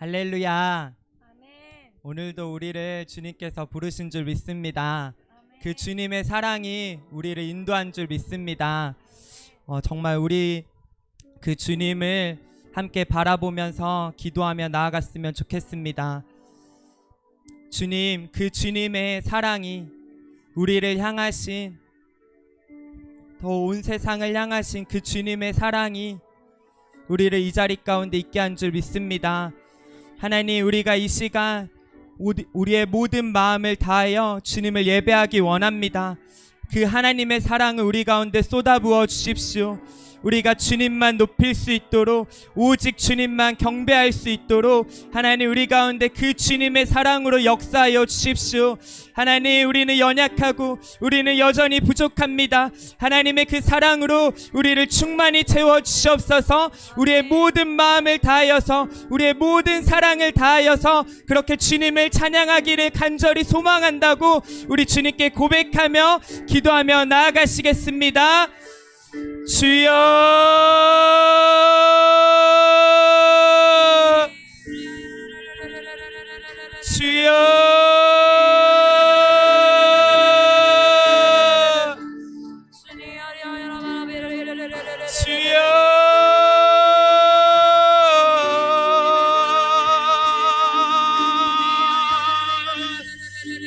할렐루야. 아멘. 오늘도 우리를 주님께서 부르신 줄 믿습니다. 아멘. 그 주님의 사랑이 우리를 인도한 줄 믿습니다. 어, 정말 우리 그 주님을 함께 바라보면서 기도하며 나아갔으면 좋겠습니다. 주님, 그 주님의 사랑이 우리를 향하신 더 온 세상을 향하신 그 주님의 사랑이 우리를 이 자리 가운데 있게 한 줄 믿습니다. 하나님, 우리가 이 시간 우리- 우리의 모든 마음을 다하여 주님을 예배하기 원합니다. 그 하나님의 사랑을 우리 가운데 쏟아부어 주십시오. 우리가 주님만 높일 수 있도록 오직 주님만 경배할 수 있도록 하나님 우리 가운데 그 주님의 사랑으로 역사하여 주십시오. 하나님 우리는 연약하고 우리는 여전히 부족합니다. 하나님의 그 사랑으로 우리를 충만히 채워 주시옵소서. 우리의 모든 마음을 다하여서 우리의 모든 사랑을 다하여서 그렇게 주님을 찬양하기를 간절히 소망한다고 우리 주님께 고백하며 기도하며 나아가시겠습니다. Suya. Suya. Suya.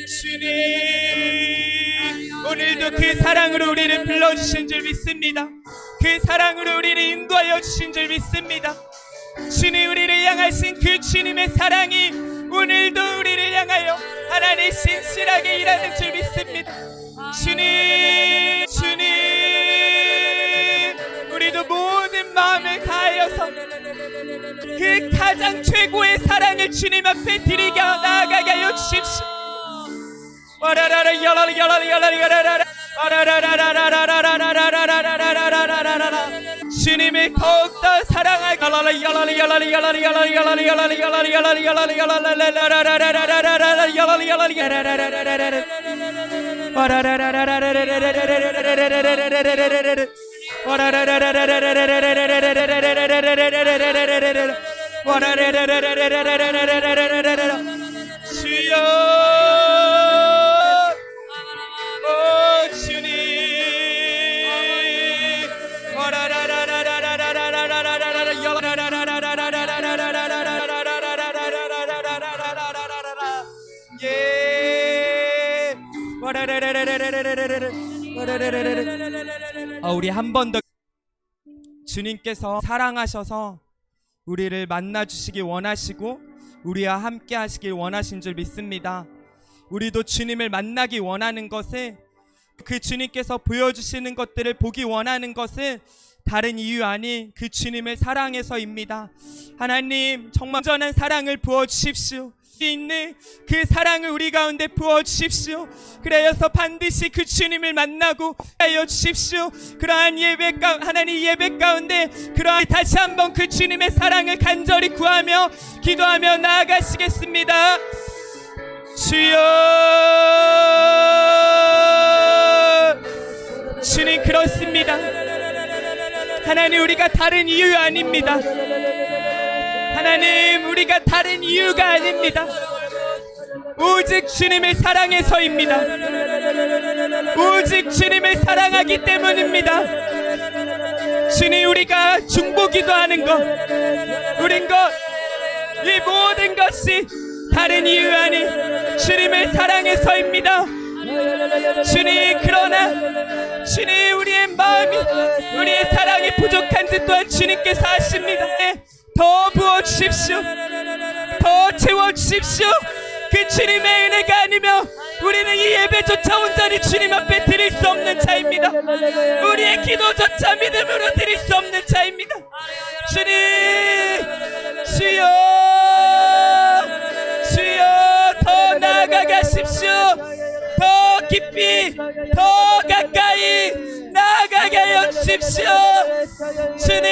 Suya 오늘도 그 사랑으로 우리를 불러주신 줄 믿습니다. 그 사랑으로 우리를 인도하여 주신 줄 믿습니다. 주님 우리를 향하신 그 주님의 사랑이 오늘도 우리를 향하여 하나님 신실하게 일하는 줄 믿습니다. 주님 주님 우리도 모든 마음을 다하여서 그 가장 최고의 사랑을 주님 앞에 드리게 나아가게 하여 주십시오 주님의 더욱더 사랑할 주여 아, 우리 한 번 더 주님께서 사랑하셔서 우리를 만나 주시기 원하시고 우리와 함께 하시길 원하신 줄 믿습니다. 우리도 주님을 만나기 원하는 것은 그 주님께서 보여주시는 것들을 보기 원하는 것은 다른 이유 아닌 그 주님을 사랑해서입니다. 하나님 정말 온전한 사랑을 부어 주십시오. 수 있는 그 사랑을 우리 가운데 부어 주십시오. 그래서 반드시 그 주님을 만나고 하여 주십시오. 그러한 예배 가 하나님 예배 가운데 그러한 다시 한번 그 주님의 사랑을 간절히 구하며 기도하며 나아가시겠습니다. 주여 주님 그렇습니다. 하나님 우리가 다른 이유 아닙니다. 하나님 우리가 다른 이유가 아닙니다. 오직 주님을 사랑해서입니다. 오직 주님을 사랑하기 때문입니다. 주님 우리가 중보기도 하는 것, 우린 것, 이 모든 것이 다른 이유 아닌 주님을 사랑해서입니다. 주님 그러나 주님 우리의 마음이 우리의 사랑이 부족한 지 또한 주님께서 아십니다. 네, 더 부어 주십시오. 더 채워 주십시오. 그 주님의 은혜가 아니면 우리는 이 예배조차 온전히 주님 앞에 드릴 수 없는 자입니다. 우리의 기도조차 믿음으로 드릴 수 없는 자입니다. 주님, 주여, 주여, 더 나아가게 하십시오. 더 깊이, 더 가까이 나아가게 하여 주십시오. 주님,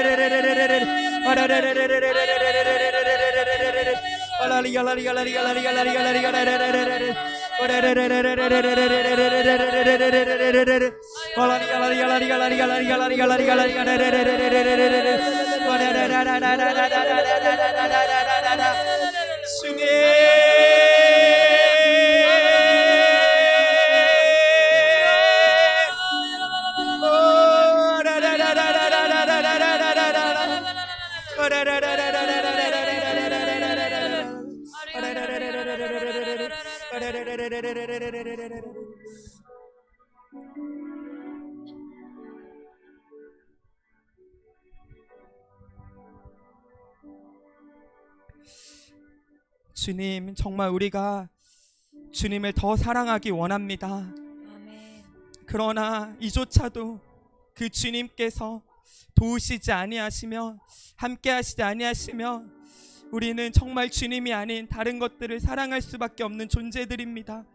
와라 주님, 정말 우리가 주님을 더 사랑하기 원합니다. 그러나 이조차도 그 주님께서 도우시지 아니하시며 함께 하시지 아니하시며 우리는 정말 주님이 아닌 다른 것들을 사랑할 수밖에 없는 존재들입니다.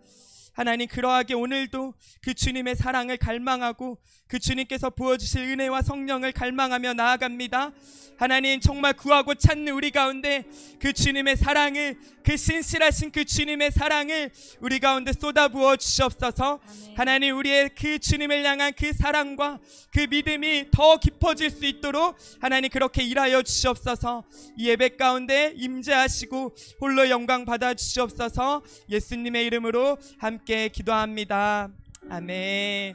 하나님 그러하게 오늘도 그 주님의 사랑을 갈망하고 그 주님께서 부어주실 은혜와 성령을 갈망하며 나아갑니다. 하나님 정말 구하고 찾는 우리 가운데 그 주님의 사랑을 그 신실하신 그 주님의 사랑을 우리 가운데 쏟아부어 주시옵소서. 하나님 우리의 그 주님을 향한 그 사랑과 그 믿음이 더 깊어질 수 있도록 하나님 그렇게 일하여 주시옵소서. 이 예배 가운데 임재하시고 홀로 영광 받아 주시옵소서. 예수님의 이름으로 함께 기도합니다. 아멘.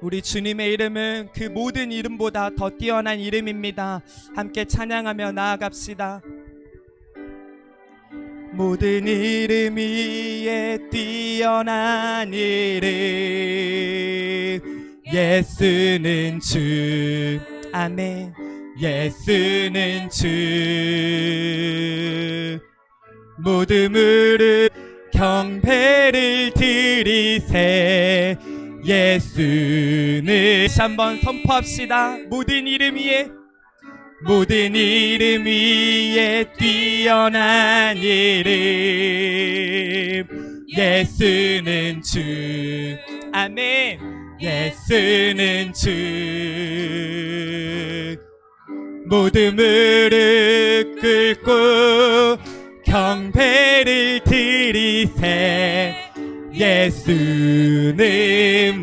우리 주님의 이름은 그 모든 이름보다 더 뛰어난 이름입니다. 함께 찬양하며 나아갑시다. 모든 이름 위에 뛰어난 이름 예수는 주 아멘 예수는 주. 모든 무릎 경배를 드리세. 예수는 다시 한번 선포합시다. 모든 이름 위에. 모든 이름 위에 뛰어난 이름. 예수는 주. 아멘. 예수는 주 무릎 꿇고 경배를 드리세. 예수는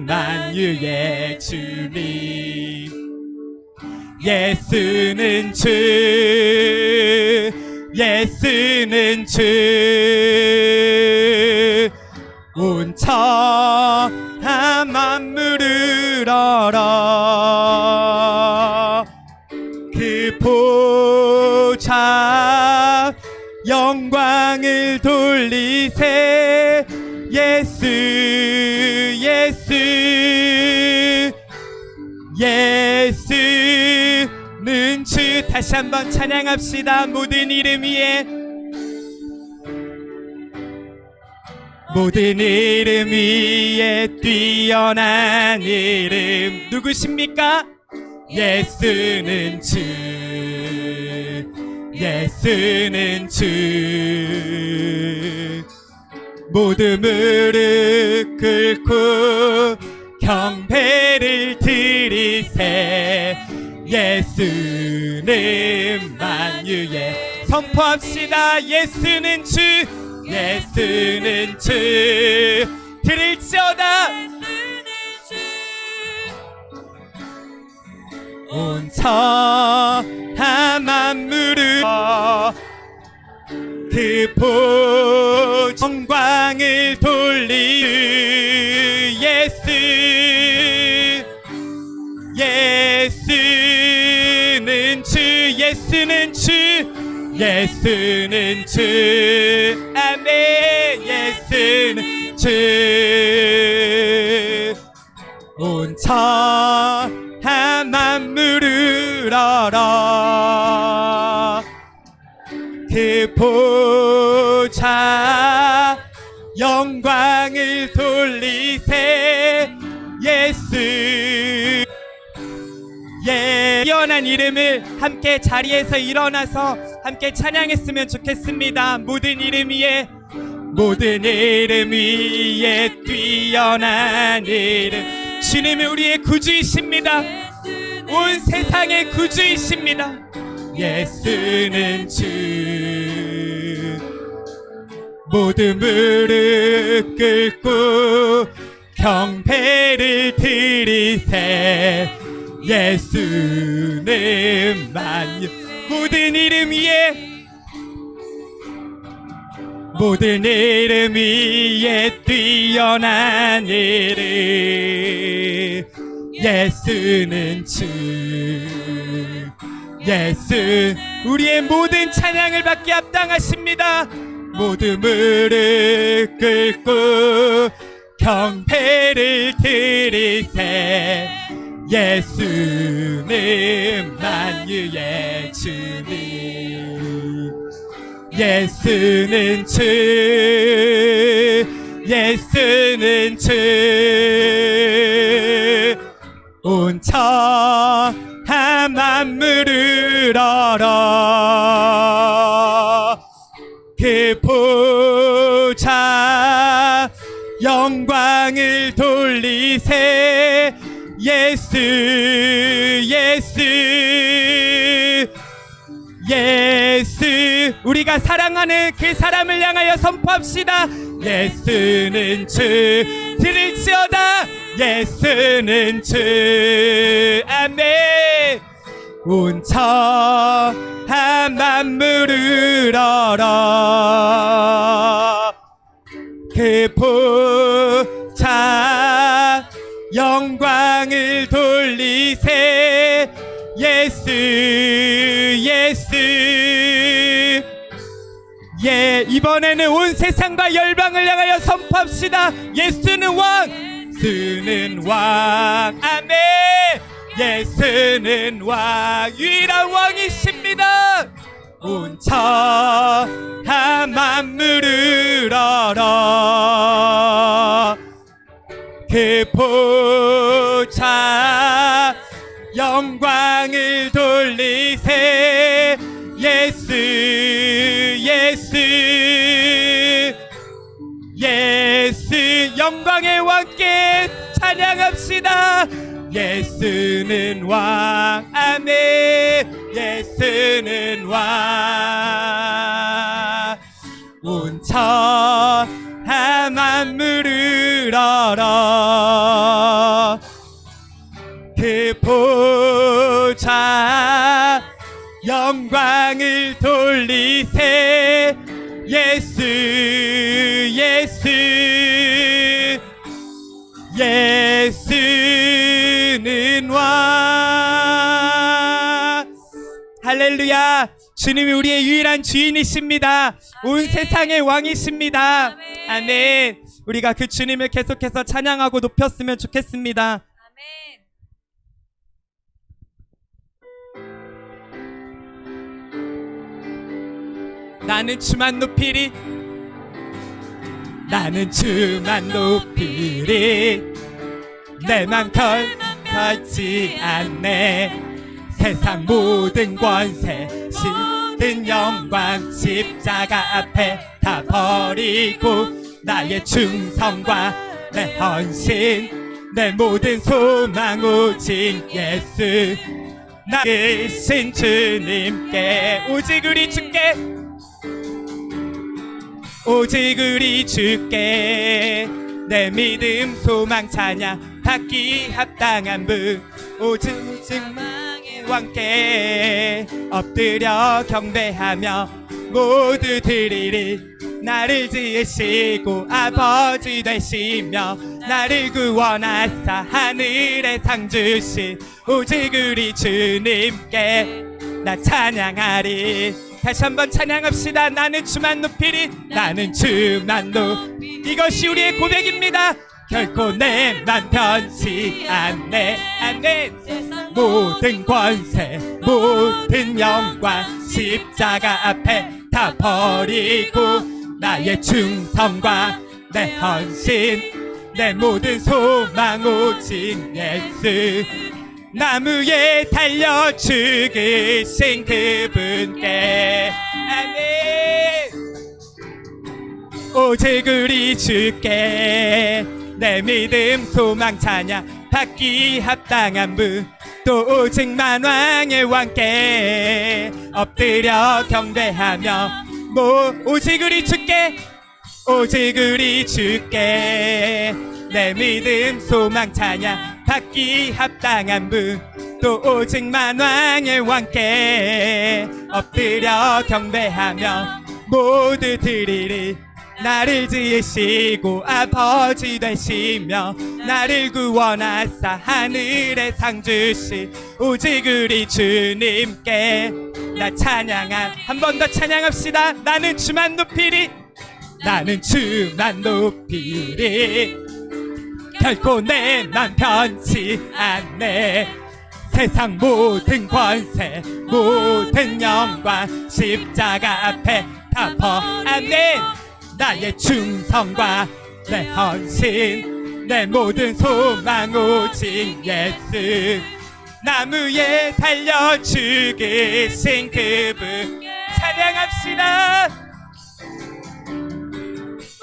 만유의 주님. 예수는 주 예수는 주온 천하 만물을 알아 영광을 돌리세. 예수 예수. 예수는 주. 다시 한번 찬양합시다. 모든 이름 위에. 모든 이름 위에 뛰어난 이름. 누구십니까? 예수는 주 예수는 주 무릎 꿇고 경배를 드리세. 예수는 만유의 선포합시다. 예수는 주 예수는 주. 드릴지어다 온 천하 만물을 그 보정광을 돌리 예수 예수는 주 예수는 주 예수는 주. 아멘. 예수는 주온 천하 만물을 알아 그 보좌 영광을 돌리세 예수 뛰어난 이름을 함께 자리에서 일어나서 함께 찬양했으면 좋겠습니다. 모든 이름 위에 모든 이름 위에 뛰어난 이름 주님이 우리의 구주이십니다. 온 세상의 구주이십니다. 예수는 주. 모든 무릎 꿇고 경배를 드리세. 예수는 만유. 모든 이름 위에. 모든 이름 위에 뛰어난 이름 예수는 주. 예수 우리의 모든 찬양을 받기 합당하십니다. 모든 무릎 꿇고 경배를 드리세. 예수는 만유의 주님. 예수는 주. 예수는 주 만물을 알아. 그 보좌 영광을 돌리세. 예수 예수. 예수 우리가 사랑하는 그 사람을 향하여 선포합시다. 예수는 주 들을지어다. 예수는 주. 아멘 온 천한 만물을 알아. 그 보좌 영광을 돌리세. 예수 예수. 예 이번에는 온 세상과 열방을 향하여 선포합시다. 예수는 왕 예수는 왕. 아멘 예수는 왕 유일한 왕이십니다. 온 천한 만물을 알아 그 보좌 영광을 돌리세. 예수 예수 예수 영광의 왕께 찬양합시다 예수는 왕 아멘 예수는 왕온 천한 만물을 알아 그 보좌 영광을 돌리세. 예수 예수 예수 는왕 할렐루야. 주님이 우리의 유일한 주인이십니다. 온 세상의 왕이십니다. 아멘. 우리가 그 주님을 계속해서 찬양하고 높였으면 좋겠습니다. 아멘. 나는 주만 높이리. 나는 주만 높이리. 내맘 털지 않네. 세상 모든 권세 모든 영광 십자가 앞에 다 버리고 나의 충성과 내 헌신 내 모든 소망 오직 예수. 나 계신 주님께 오직 우리 주께 오직 우리 주께. 내 믿음 소망 찬양 받기 합당한 분 오직 증망의 왕께 엎드려 경배하며 모두 드리리. 나를 지으시고 아버지 되시며 나를 구원하사 하늘에 상 주신 오직 우리 주님께 나 찬양하리. 다시 한번 찬양합시다. 나는 주만 높이리. 나는 주만 높 이것이 우리의 고백입니다 결코 내만 변치 않네. 않네. 모든 권세 모든 영광 십자가 앞에 다 버리고 나의 충성과 내 헌신 내 모든 소망 오직 예수. 나무에 달려 죽으신 그분께. 아멘. 오직 우리 주께 내 믿음 소망 찬양 받기 합당한 분또 오직 만왕의 왕께 엎드려 경배하며 뭐 오직 우리 주께 오직 우리 주께 내 믿음 소망 찬양 받기 합당한 분또 오직 만왕의 왕께 엎드려 경배하며 모두 드리리 나를 지으시고 아버지 되시며 나를 구원하사 하늘에 상 주시. 오직 우리 주님께 나 찬양한 한 번 더 찬양합시다. 나는 주만 높이리. 나는 주만 높이리. 결코 내맘 변치 않네. 세상 모든 권세 모든 영광 십자가 앞에 다 버아멘 나의 충성과 내 헌신 내 모든 소망 오직 예수. 나무에 달려 죽으신 그분. 찬양합시다.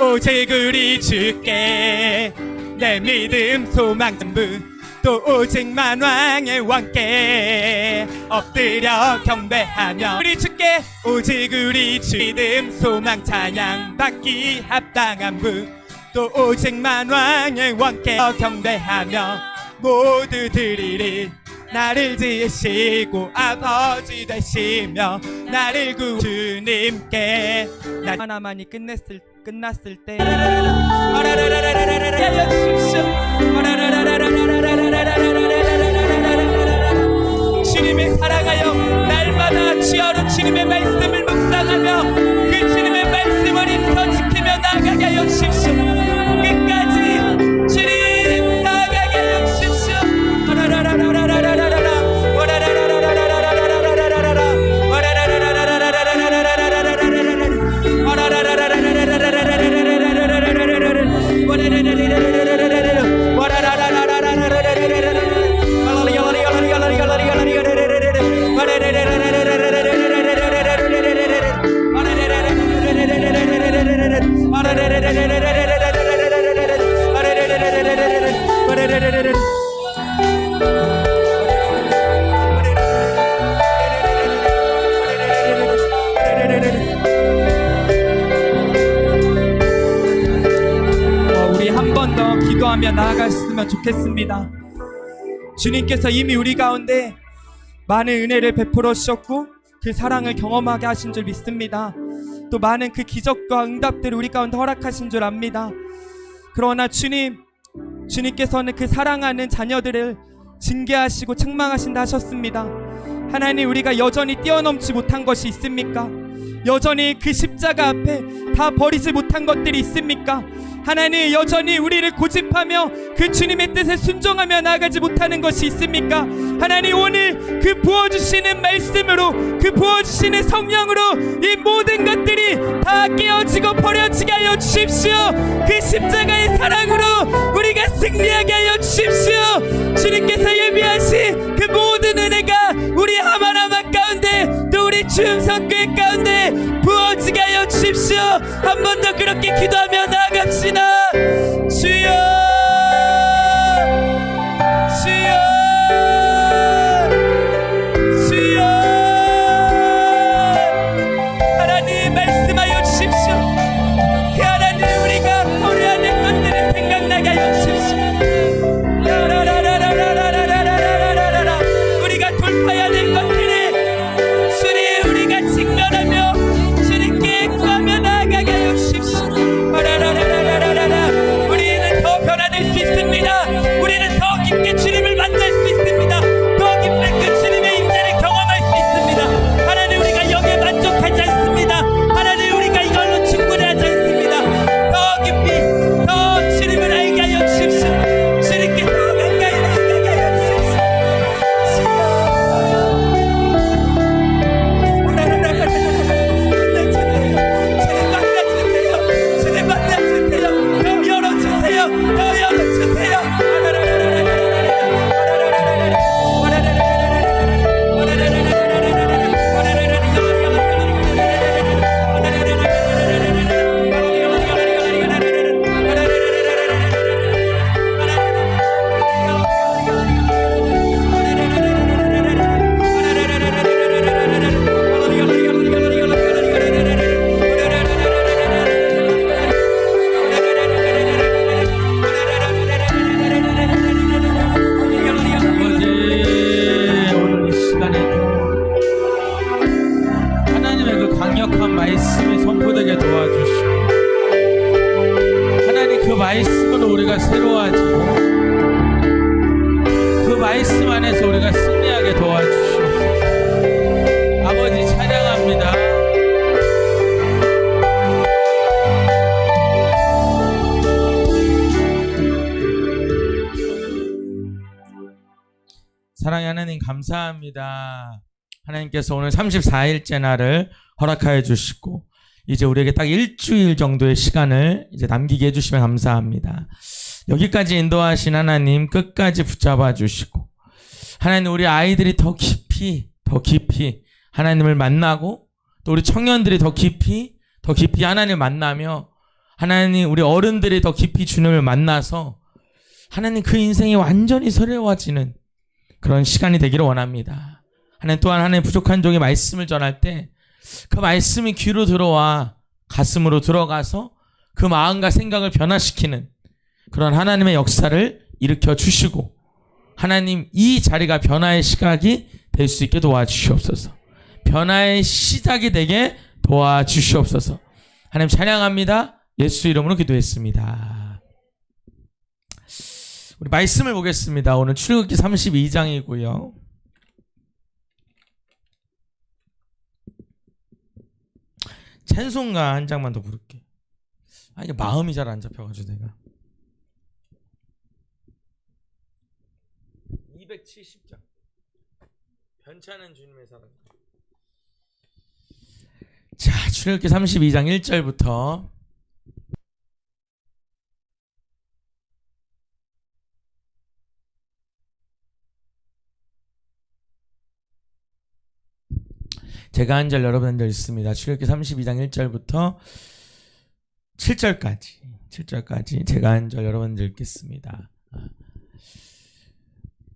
오직 우리 주께 내 믿음 소망 전부 또 오직 만 왕의 왕께 엎드려 경배하며 우리 주께 오직 우리 주 믿음 소망 찬양 받기 합당한 분 또 오직 만 왕의 왕께 경배하며 모두 드리리. 나를 지으시고 아버지 되시며 나를 구 주님께. 나 하나만이 끝냈을 끝났을 때. 주 님을 사랑하여 날마다 주여로 주님의 말씀을 묵상하며 그 주님의 말씀을 임서 지키며 나아가게 하여 주십시오 나아갔으면 좋겠습니다. 주님께서 이미 우리 가운데 많은 은혜를 베풀어 주셨고 그 사랑을 경험하게 하신 줄 믿습니다. 또 많은 그 기적과 응답들을 우리 가운데 허락하신 줄 압니다. 그러나 주님, 주님께서는 그 사랑하는 자녀들을 징계하시고 책망하신다 하셨습니다. 하나님 우리가 여전히 뛰어넘지 못한 것이 있습니까? 여전히 그 십자가 앞에 다 버리지 못한 것들이 있습니까? 하나님 여전히 우리를 고집하며 그 주님의 뜻에 순종하며 나아가지 못하는 것이 있습니까? 하나님 오늘 그 부어주시는 말씀으로 그 부어주시는 성령으로 이 모든 것들이 다 깨어지고 버려지게 하여 주십시오. 그 십자가의 사랑으로 우리가 승리하게 하여 주십시오. 주님께서 예비하신 그 모든 은혜가 우리 하나하나 가운데 또 우리 주음성교회 가운데 부어지게 하여 주십시오. 한 번 더 그렇게 기도하며 나아갑시다 주님 주여. 우리가 새로워지고 그 말씀 안에서 우리가 승리하게 도와주시옵소서. 아버지 찬양합니다. 사랑의 하나님 감사합니다. 하나님께서 오늘 34일째 날을 허락하여 주시고 이제 우리에게 딱 일주일 정도의 시간을 이제 남기게 해주시면 감사합니다. 여기까지 인도하신 하나님 끝까지 붙잡아 주시고 하나님 우리 아이들이 더 깊이 더 깊이 하나님을 만나고 또 우리 청년들이 더 깊이 더 깊이 하나님을 만나며 하나님 우리 어른들이 더 깊이 주님을 만나서 하나님 그 인생이 완전히 새로워지는 그런 시간이 되기를 원합니다. 하나님 또한 하나님 부족한 종의 말씀을 전할 때 그 말씀이 귀로 들어와 가슴으로 들어가서 그 마음과 생각을 변화시키는 그런 하나님의 역사를 일으켜 주시고 하나님 이 자리가 변화의 시각이 될 수 있게 도와주시옵소서. 변화의 시작이 되게 도와주시옵소서. 하나님 찬양합니다. 예수 이름으로 기도했습니다. 우리 말씀을 보겠습니다. 오늘 출애굽기 32장이고요. 찬송가 한 장만 더 부를게. 아 이게 마음이 잘 안 잡혀가지고 내가. 270장. 변찮은 주님의 사랑. 자, 출애굽기 32장 1절부터 제가 한 절 여러분들 읽습니다. 출애굽기 32장 1절부터 7절까지 7절까지 제가 한 절 여러분들 읽겠습니다.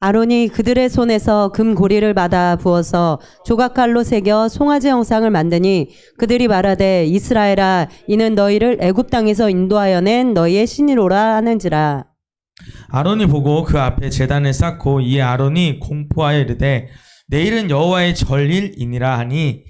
아론이 그들의 손에서 금 고리를 받아 부어서 조각칼로 새겨 송아지 형상을 만드니 그들이 말하되 이스라엘아 이는 너희를 애굽 땅에서 인도하여 낸 너희의 신이로라 하는지라. 아론이 보고 그 앞에 제단을 쌓고 이에 아론이 공포하여 이르되 내일은 여호와의 절일이니라 하니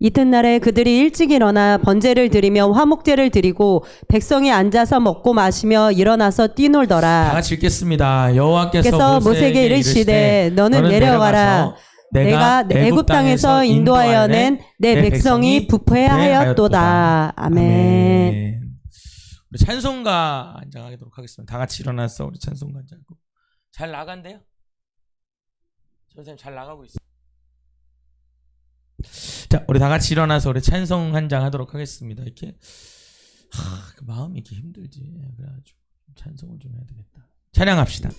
이튿날에 그들이 일찍 일어나 번제를 드리며 화목제를 드리고 백성이 앉아서 먹고 마시며 일어나서 다 뛰놀더라. 같이 읽겠습니다. 여호와께서 께서 모세에게 이르시되 너는 내려가라. 내가 애굽 땅에서 인도하여 낸 내 백성이 부패하였도다. 아멘. 우리 찬송가 한장하도록 하겠습니다. 다 같이 일어나서 우리 찬송가 한장. 잘 나간대요? 선생님 잘 나가고 있어. 자, 우리 다 같이 일어나서 우리 찬송 한 장 하도록 하겠습니다. 이렇게 하, 그 마음이 이렇게 힘들지. 그래가지고 찬송을 좀 해야 되겠다. 찬양합시다.